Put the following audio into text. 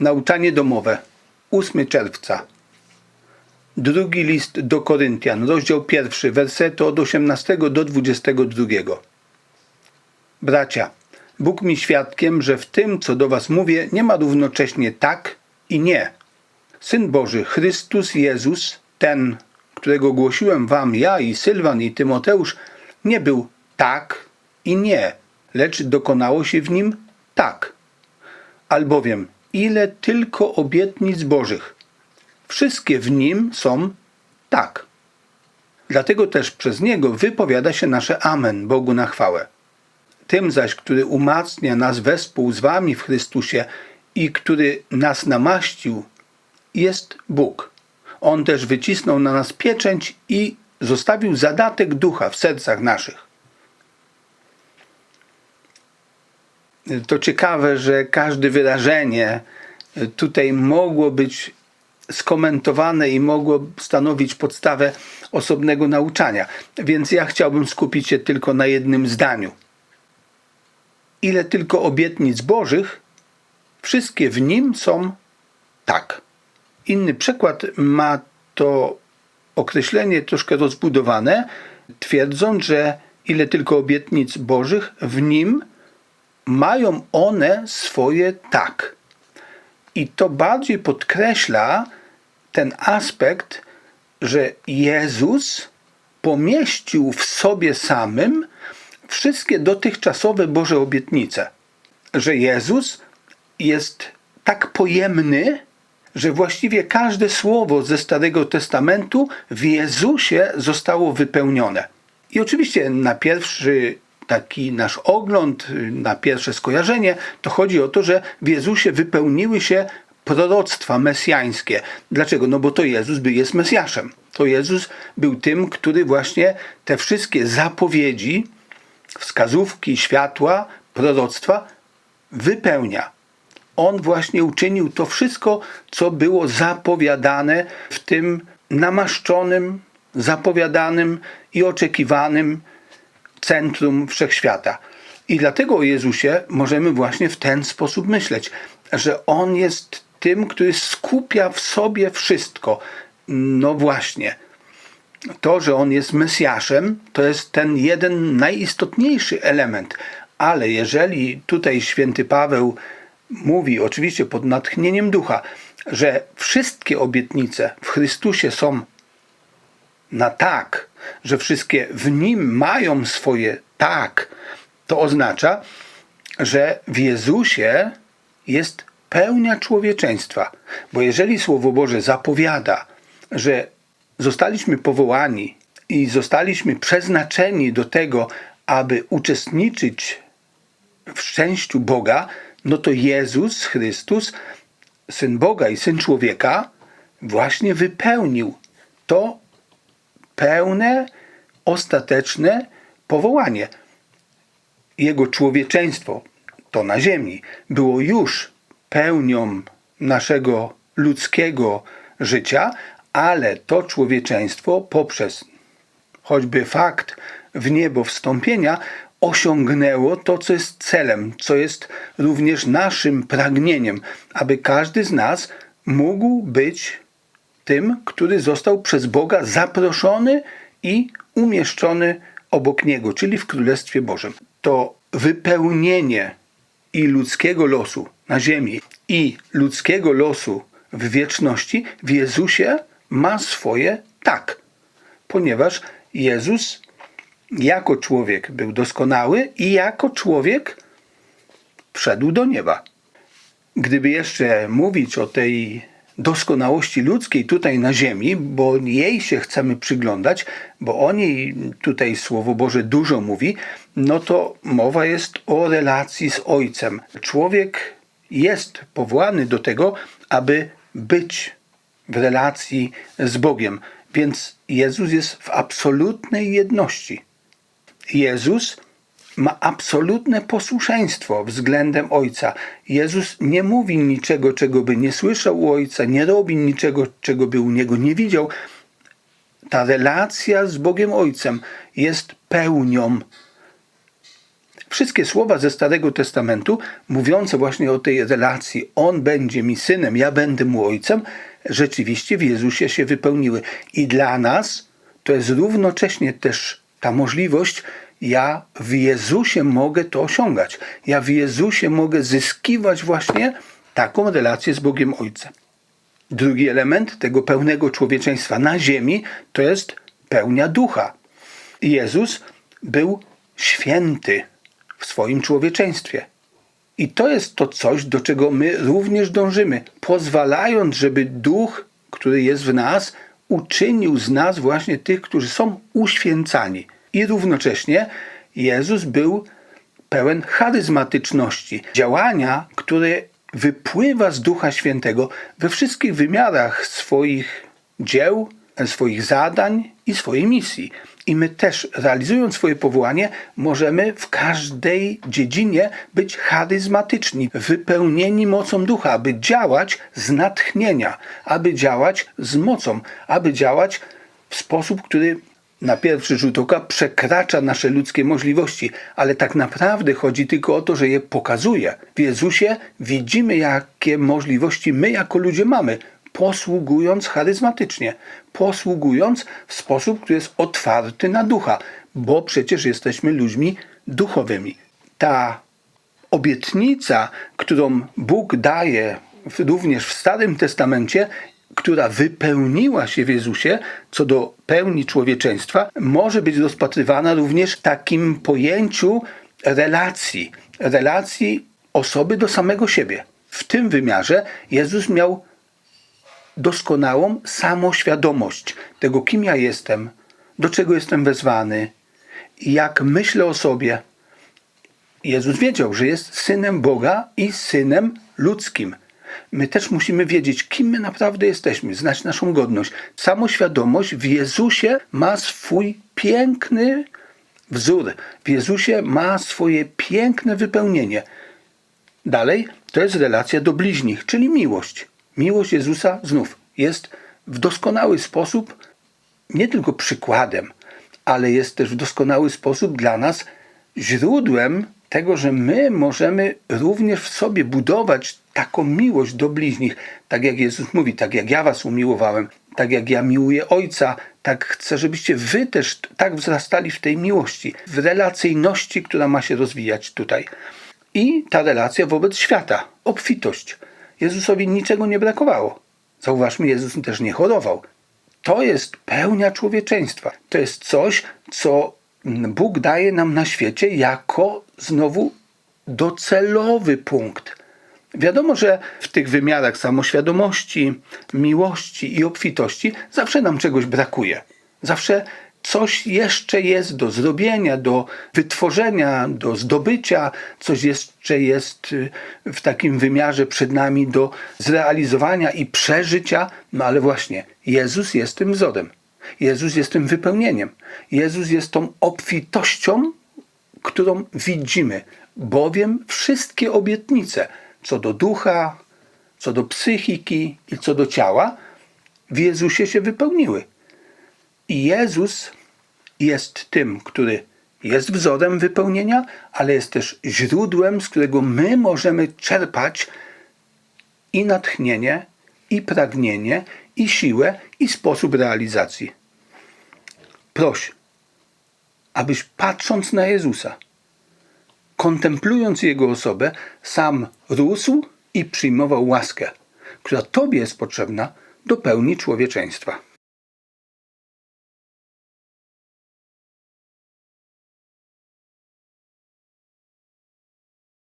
Nauczanie domowe. 8 czerwca. Drugi list do Koryntian, rozdział pierwszy, wersety od 18 do 22. Bracia, Bóg mi świadkiem, że w tym, co do was mówię, nie ma równocześnie tak i nie. Syn Boży, Chrystus Jezus, ten, którego głosiłem wam ja i Sylwan i Tymoteusz, nie był tak i nie, lecz dokonało się w nim tak. Albowiem, ile tylko obietnic Bożych, wszystkie w nim są tak. Dlatego też przez niego wypowiada się nasze Amen Bogu na chwałę. Tym zaś, który umacnia nas wespół z wami w Chrystusie i który nas namaścił, jest Bóg. On też wycisnął na nas pieczęć i zostawił zadatek ducha w sercach naszych. To ciekawe, że każde wyrażenie tutaj mogło być skomentowane i mogło stanowić podstawę osobnego nauczania. Więc ja chciałbym skupić się tylko na jednym zdaniu. Ile tylko obietnic Bożych, wszystkie w nim są tak. Inny przykład ma to określenie troszkę rozbudowane, twierdząc, że ile tylko obietnic Bożych, w nim mają one swoje tak. I to bardziej podkreśla ten aspekt, że Jezus pomieścił w sobie samym wszystkie dotychczasowe Boże obietnice. Że Jezus jest tak pojemny, że właściwie każde słowo ze Starego Testamentu w Jezusie zostało wypełnione. I oczywiście na pierwszy taki nasz ogląd, na pierwsze skojarzenie, to chodzi o to, że w Jezusie wypełniły się proroctwa mesjańskie. Dlaczego? No bo to Jezus jest Mesjaszem. To Jezus był tym, który właśnie te wszystkie zapowiedzi, wskazówki, światła, proroctwa wypełnia. On właśnie uczynił to wszystko, co było zapowiadane w tym namaszczonym, zapowiadanym i oczekiwanym centrum wszechświata. I dlatego o Jezusie możemy właśnie w ten sposób myśleć, że On jest tym, który skupia w sobie wszystko. No właśnie. To, że On jest Mesjaszem, to jest ten jeden najistotniejszy element. Ale jeżeli tutaj święty Paweł mówi, oczywiście pod natchnieniem ducha, że wszystkie obietnice w Chrystusie są na tak, że wszystkie w nim mają swoje tak, to oznacza, że w Jezusie jest pełnia człowieczeństwa. Bo jeżeli Słowo Boże zapowiada, że zostaliśmy powołani i zostaliśmy przeznaczeni do tego, aby uczestniczyć w szczęściu Boga, no to Jezus Chrystus, Syn Boga i Syn Człowieka, właśnie wypełnił to pełne, ostateczne powołanie. Jego człowieczeństwo, to na ziemi, było już pełnią naszego ludzkiego życia, ale to człowieczeństwo poprzez choćby fakt w niebo wstąpienia osiągnęło to, co jest celem, co jest również naszym pragnieniem, aby każdy z nas mógł być tym, który został przez Boga zaproszony i umieszczony obok Niego, czyli w Królestwie Bożym. To wypełnienie i ludzkiego losu na ziemi, i ludzkiego losu w wieczności w Jezusie ma swoje tak, ponieważ Jezus jako człowiek był doskonały i jako człowiek wszedł do nieba. Gdyby jeszcze mówić o tej doskonałości ludzkiej tutaj na ziemi, bo jej się chcemy przyglądać, bo o niej tutaj Słowo Boże dużo mówi, no to mowa jest o relacji z Ojcem. Człowiek jest powołany do tego, aby być w relacji z Bogiem. Więc Jezus jest w absolutnej jedności. Jezus ma absolutne posłuszeństwo względem Ojca. Jezus nie mówi niczego, czego by nie słyszał u Ojca, nie robi niczego, czego by u Niego nie widział. Ta relacja z Bogiem Ojcem jest pełnią Wszystkie słowa ze Starego Testamentu, mówiące właśnie o tej relacji, On będzie mi synem, ja będę mu ojcem, rzeczywiście w Jezusie się wypełniły. I dla nas to jest równocześnie też ta możliwość, ja w Jezusie mogę to osiągać. Ja w Jezusie mogę zyskiwać właśnie taką relację z Bogiem Ojcem. Drugi element tego pełnego człowieczeństwa na ziemi to jest pełnia ducha. Jezus był święty w swoim człowieczeństwie. I to jest to coś, do czego my również dążymy, pozwalając, żeby duch, który jest w nas, uczynił z nas właśnie tych, którzy są uświęcani. I równocześnie Jezus był pełen charyzmatyczności, działania, które wypływa z Ducha Świętego we wszystkich wymiarach swoich dzieł, swoich zadań i swojej misji. I my też, realizując swoje powołanie, możemy w każdej dziedzinie być charyzmatyczni, wypełnieni mocą ducha, aby działać z natchnienia, aby działać z mocą, aby działać w sposób, który na pierwszy rzut oka przekracza nasze ludzkie możliwości, ale tak naprawdę chodzi tylko o to, że je pokazuje. W Jezusie widzimy, jakie możliwości my jako ludzie mamy, posługując charyzmatycznie, posługując w sposób, który jest otwarty na ducha, bo przecież jesteśmy ludźmi duchowymi. Ta obietnica, którą Bóg daje również w Starym Testamencie, która wypełniła się w Jezusie co do pełni człowieczeństwa, może być rozpatrywana również w takim pojęciu relacji, relacji osoby do samego siebie. W tym wymiarze Jezus miał doskonałą samoświadomość tego, kim ja jestem, do czego jestem wezwany, jak myślę o sobie. Jezus wiedział, że jest synem Boga i synem ludzkim. My też musimy wiedzieć, kim my naprawdę jesteśmy, znać naszą godność. Samoświadomość w Jezusie ma swój piękny wzór. W Jezusie ma swoje piękne wypełnienie. Dalej, to jest relacja do bliźnich, czyli miłość. Miłość Jezusa znów jest w doskonały sposób nie tylko przykładem, ale jest też w doskonały sposób dla nas źródłem tego, że my możemy również w sobie budować taką miłość do bliźnich, tak jak Jezus mówi, tak jak ja was umiłowałem, tak jak ja miłuję Ojca, tak chcę, żebyście wy też tak wzrastali w tej miłości, w relacyjności, która ma się rozwijać tutaj. I ta relacja wobec świata, obfitość. Jezusowi niczego nie brakowało. Zauważmy, Jezus też nie chorował. To jest pełnia człowieczeństwa. To jest coś, co Bóg daje nam na świecie jako znowu docelowy punkt. Wiadomo, że w tych wymiarach samoświadomości, miłości i obfitości zawsze nam czegoś brakuje. Zawsze coś jeszcze jest do zrobienia, do wytworzenia, do zdobycia, coś jeszcze jest y, w takim wymiarze przed nami do zrealizowania i przeżycia. No ale właśnie, Jezus jest tym wzorem. Jezus jest tym wypełnieniem. Jezus jest tą obfitością, którą widzimy, bowiem wszystkie obietnice co do ducha, co do psychiki i co do ciała w Jezusie się wypełniły. I Jezus jest tym, który jest wzorem wypełnienia, ale jest też źródłem, z którego my możemy czerpać i natchnienie, i pragnienie, i siłę, i sposób realizacji. Proś, abyś patrząc na Jezusa, kontemplując Jego osobę, sam rósł i przyjmował łaskę, która Tobie jest potrzebna do pełni człowieczeństwa.